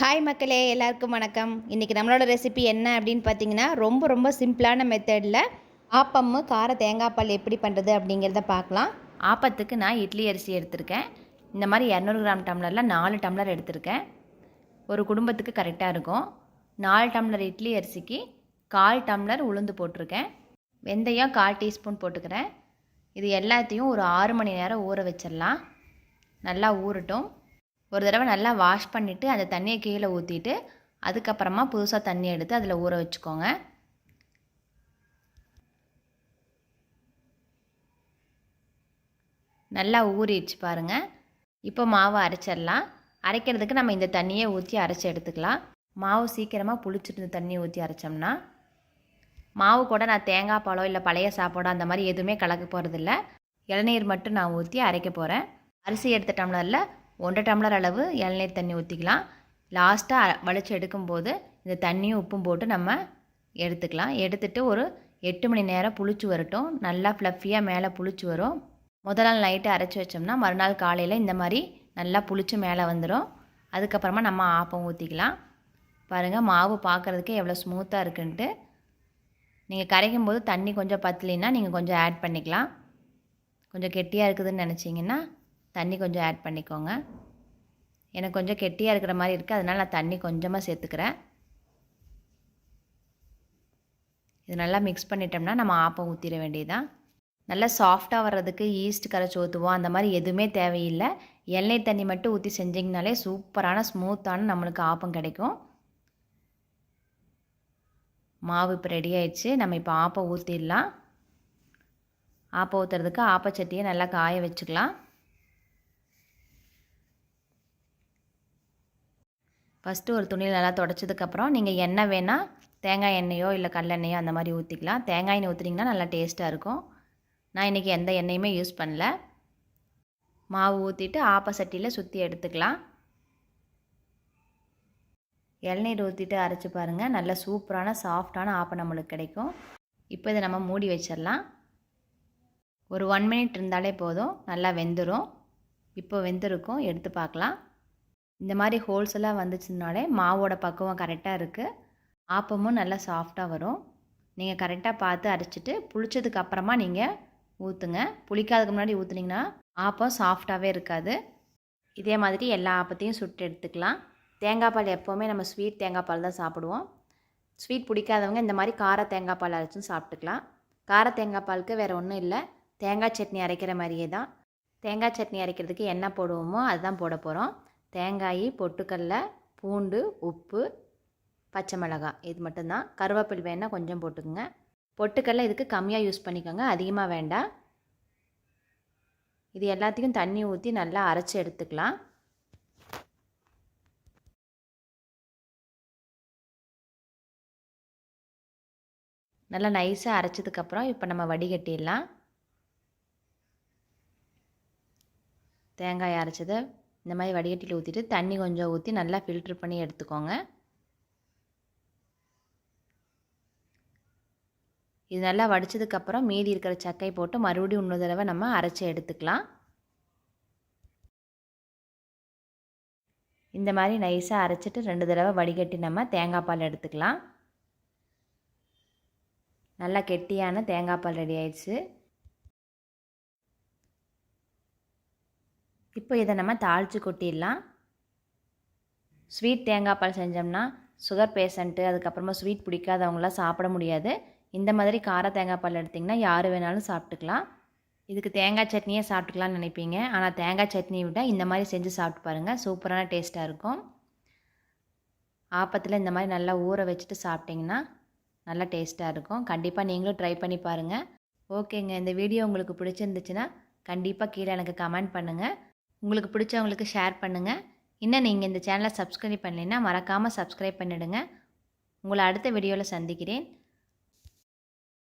Hi மக்களே எல்லாருக்கும் வணக்கம். இன்றைக்கி நம்மளோட ரெசிபி என்ன அப்படின்னு பார்த்தீங்கன்னா ரொம்ப ரொம்ப சிம்பிளான மெத்தடில் ஆப்பம் கார தேங்காய் பால் எப்படி பண்ணுறது அப்படிங்கிறத பார்க்கலாம். ஆப்பத்துக்கு நான் இட்லி அரிசி எடுத்திருக்கேன். இந்த மாதிரி இரநூறு கிராம் டம்ளரில் நாலு டம்ளர் எடுத்திருக்கேன். ஒரு குடும்பத்துக்கு கரெக்டாக இருக்கும். நாலு டம்ளர் இட்லி அரிசிக்கு கால் டம்ளர் உளுந்து போட்டிருக்கேன். வெந்தயம் கால் டீஸ்பூன் போட்டுக்கிறேன். இது எல்லாத்தையும் ஒரு ஆறு மணி நேரம் ஊற வச்சிடலாம். நல்லா ஊறட்டும். ஒரு தடவை நல்லா வாஷ் பண்ணிவிட்டு அந்த தண்ணியை கீழே ஊற்றிட்டு அதுக்கப்புறமா புதுசாக தண்ணி எடுத்து அதில் ஊற வச்சுக்கோங்க. நல்லா ஊறிடுச்சு பாருங்கள் இப்போ மாவை அரைச்சிடலாம். அரைக்கிறதுக்கு நம்ம இந்த தண்ணியை ஊற்றி அரைச்சி எடுத்துக்கலாம். மாவு சீக்கிரமாக புளிச்சிட்டு தண்ணியை ஊற்றி அரைச்சோம்னா மாவு கூட நான் தேங்காய் பழம் இல்லை பழைய சாப்பாடோ அந்த மாதிரி எதுவுமே கலக்க போகிறதில்ல இளநீர் மட்டும் நான் ஊற்றி அரைக்க போகிறேன் அரிசி எடுத்துட்டோம்னால ஒன்றரை டம்ளர் அளவு இளநீர் தண்ணி ஊற்றிக்கலாம் லாஸ்ட்டாக வளைச்சி எடுக்கும்போது இந்த தண்ணியும் உப்பும் போட்டு நம்ம எடுத்துக்கலாம். எடுத்துட்டு ஒரு எட்டு மணி நேரம் புளிச்சு வரட்டும். நல்லா ஃப்ளஃபியாக மேலே புளிச்சு வரும். முதல் நாள் நைட்டு அரைச்சி வச்சோம்னா மறுநாள் காலையில் இந்த மாதிரி நல்லா புளிச்சு மேலே வந்துடும் அதுக்கப்புறமா நம்ம ஆப்பம் ஊற்றிக்கலாம் பாருங்கள் மாவு பார்க்குறதுக்கே எவ்வளோ ஸ்மூத்தாக இருக்குன்ட்டு. நீங்கள் கரைக்கும் போது தண்ணி கொஞ்சம் பத்தலைன்னா நீங்கள் கொஞ்சம் ஆட் பண்ணிக்கலாம். கொஞ்சம் கெட்டியாக இருக்குதுன்னு நினச்சிங்கன்னா தண்ணி கொஞ்சம் ஆட் பண்ணிக்கோங்க. எனக்கு கொஞ்சம் கெட்டியாக இருக்கிற மாதிரி இருக்குது அதனால் நான் தண்ணி கொஞ்சமாக சேர்த்துக்கிறேன். இது நல்லா மிக்ஸ் பண்ணிட்டோம்னா நம்ம ஆப்பம் ஊற்றிட வேண்டியதுதான். நல்லா சாஃப்டாக வர்றதுக்கு ஈஸ்ட் கரைச்சி ஊற்றுவோம் அந்த மாதிரி எதுவுமே தேவையில்லை. எண்ணெய் தண்ணி மட்டும் ஊற்றி செஞ்சிங்கனாலே சூப்பரான ஸ்மூத்தான நம்மளுக்கு ஆப்பம் கிடைக்கும். மாவு இப்போ ரெடி ஆயிடுச்சு. நம்ம இப்போ ஆப்பம் ஊற்றிடலாம் ஆப்பம் ஊற்றுறதுக்கு ஆப்பச்சட்டியை நல்லா காய வச்சுக்கலாம். ஃபஸ்ட்டு ஒரு துணியில் நல்லா தொடச்சதுக்கப்புறம் நீங்கள் எண்ணெய் வேணால் தேங்காய் எண்ணெயோ இல்லை கடலெண்ணெயோ அந்த மாதிரி ஊற்றிக்கலாம் தேங்காய் எண்ணெய் ஊற்றினீங்கன்னா நல்லா டேஸ்ட்டாக இருக்கும். நான் இன்றைக்கி எந்த எண்ணெயுமே யூஸ் பண்ணல. மாவு ஊற்றிட்டு ஆப்ப சட்டியில் சுற்றி எடுத்துக்கலாம். இளநீர் ஊற்றிட்டு அரைச்சி பாருங்கள் நல்ல சூப்பரான சாஃப்டான ஆப்பம் நம்மளுக்கு கிடைக்கும். இப்போ இதை நம்ம மூடி வச்சிடலாம். ஒரு ஒன் மினிட் இருந்தாலே போதும். நல்லா வெந்துடும் இப்போ வெந்திருக்கும். எடுத்து பார்க்கலாம். இந்த மாதிரி ஹோல்ஸ் எல்லாம் வந்துச்சுனாலே மாவோட பக்குவம் கரெக்டாக இருக்குது ஆப்பமும் நல்லா சாஃப்டாக வரும். நீங்கள் கரெக்டாக பார்த்து அரைச்சிட்டு புளிச்சதுக்கு அப்புறமா நீங்கள் ஊற்றுங்க புளிக்காதுக்கு முன்னாடி ஊற்றுனீங்கன்னா ஆப்பம் சாஃப்டாகவே இருக்காது. இதே மாதிரி எல்லா ஆப்பத்தையும் சுட்டு எடுத்துக்கலாம். தேங்காய் பால் எப்போவுமே நம்ம ஸ்வீட் தேங்காய் பால் தான் சாப்பிடுவோம். ஸ்வீட் பிடிக்காதவங்க இந்த மாதிரி கார தேங்காய் பால் அரைச்சும் சாப்பிட்டுக்கலாம். கார தேங்காய் பாலுக்கு வேறு ஒன்றும் இல்லை. தேங்காய் சட்னி அரைக்கிற மாதிரியே தான். தேங்காய் சட்னி அரைக்கிறதுக்கு என்ன போடுவோமோ அதுதான் போட போகிறோம் தேங்காய் பொட்டுக்கடல பூண்டு உப்பு பச்சை மிளகாய். இது மட்டும்தான். கருவேப்பில் வேணால் கொஞ்சம் போட்டுக்கோங்க. பொட்டுக்கடல இதுக்கு கம்மியாக யூஸ் பண்ணிக்கோங்க. அதிகமாக வேண்டாம். இது எல்லாத்தையும் தண்ணி ஊற்றி நல்லா அரைச்சி எடுத்துக்கலாம். நல்லா நைஸாக அரைச்சதுக்கப்புறம் இப்போ நம்ம வடிகட்டிடலாம். தேங்காய் அரைச்சதை. இந்த மாதிரி வடிகட்டியில் ஊற்றிட்டு தண்ணி கொஞ்சம் ஊற்றி நல்லா ஃபில்ட்ரு பண்ணி எடுத்துக்கோங்க. இது நல்லா வடித்ததுக்கப்புறம் மீதி இருக்கிற சக்கை போட்டு மறுபடியும் இன்னொரு தடவை நம்ம அரைச்சி எடுத்துக்கலாம். இந்த மாதிரி நைஸாக அரைச்சிட்டு ரெண்டு தடவை வடிகட்டி நம்ம தேங்காய் பால் எடுத்துக்கலாம். நல்லா கெட்டியான தேங்காய் பால் ரெடி ஆயிடுச்சு. இப்போ இதை நம்ம தாளித்து கொட்டிடலாம். ஸ்வீட் தேங்காய் பால் செஞ்சோம்னா சுகர் பேஷண்ட்டு அதுக்கப்புறமா ஸ்வீட் பிடிக்காதவங்களாம் சாப்பிட முடியாது. இந்த மாதிரி கார தேங்காய் பால் எடுத்திங்கன்னா யார் வேணாலும் சாப்பிட்டுக்கலாம். இதுக்கு தேங்காய் சட்னியே சாப்பிட்டுக்கலாம்னு நினைப்பீங்க. ஆனால் தேங்காய் சட்னியை விட இந்த மாதிரி செஞ்சு சாப்பிட்டு பாருங்கள் சூப்பரான டேஸ்ட்டாக இருக்கும். ஆப்பத்தில் இந்த மாதிரி நல்லா ஊற வச்சுட்டு சாப்பிட்டிங்கன்னா நல்லா டேஸ்ட்டாக இருக்கும். கண்டிப்பாக நீங்களும் ட்ரை பண்ணி பாருங்கள் ஓகேங்க. இந்த வீடியோ உங்களுக்கு பிடிச்சிருந்துச்சுன்னா கண்டிப்பாக கீழே எனக்கு கமெண்ட் பண்ணுங்கள் உங்களுக்கு பிடிச்சவங்களுக்கு ஷேர் பண்ணுங்கள் இன்னும் நீங்கள் இந்த சேனலை சப்ஸ்கிரைப் பண்ணலைன்னா மறக்காமல் சப்ஸ்கிரைப் பண்ணிவிடுங்க உங்களை அடுத்த வீடியோவில் சந்திக்கிறேன்.